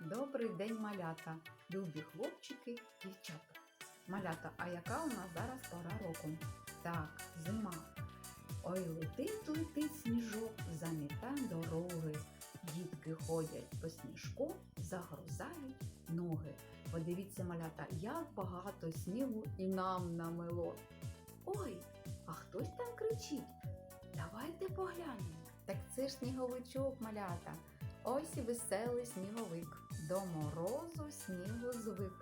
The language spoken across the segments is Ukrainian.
Добрий день, малята, любі хлопчики, дівчата. Малята, а яка у нас зараз пора року? Так, зима. Ой, летить, летить сніжок, заміта дороги. Дітки ходять по сніжку, загрузають ноги. Подивіться, малята, як багато снігу і нам намело. Ой, а хтось там кричить. Давайте поглянемо. Так це ж сніговичок, малята. Ось і веселий сніговик. До морозу снігу звик.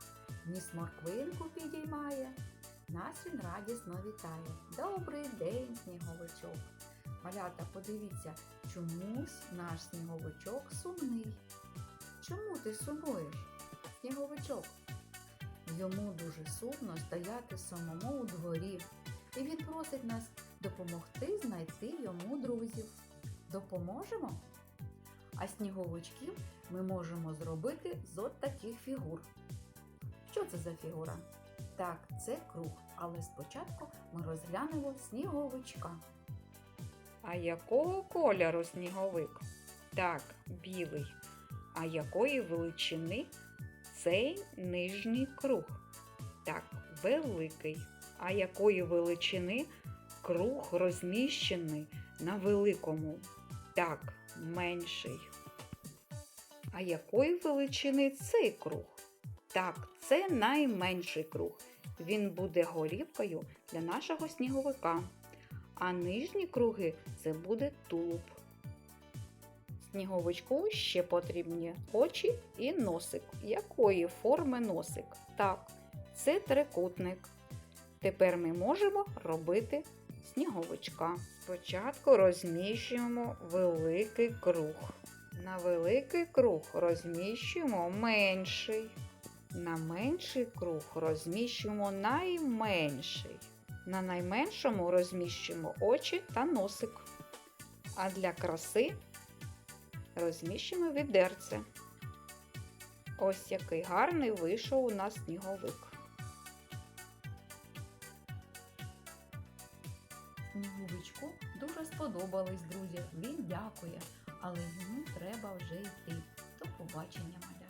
Ніс морквинку підіймає. Нас він радісно вітає. Добрий день, сніговичок. Малята, подивіться, чомусь наш сніговичок сумний. Чому ти сумуєш, сніговичок? Йому дуже сумно стояти самому у дворі, і він просить нас допомогти знайти йому друзів. Допоможемо? А сніговичків ми можемо зробити з от таких фігур. Що це за фігура? Так, це круг, але спочатку ми розглянемо сніговичка. А якого кольору сніговик? Так, білий. А якої величини цей нижній круг? Так, великий. А якої величини круг розміщений на великому? Так, менший. А якої величини цей круг? Так, це найменший круг. Він буде голівкою для нашого сніговика а нижні круги це буде тулуб. Сніговичку ще потрібні очі і носик. Якої форми носик? Так, це трикутник. Тепер ми можемо робити сніговичка. Спочатку розміщуємо великий круг. На великий круг розміщуємо менший. На менший круг розміщуємо найменший. На найменшому розміщуємо очі та носик. А для краси розміщуємо відерце. Ось який гарний вийшов у нас сніговик. Сніговичку дуже сподобались друзі. Він дякує, але йому треба вже йти. До побачення, маля.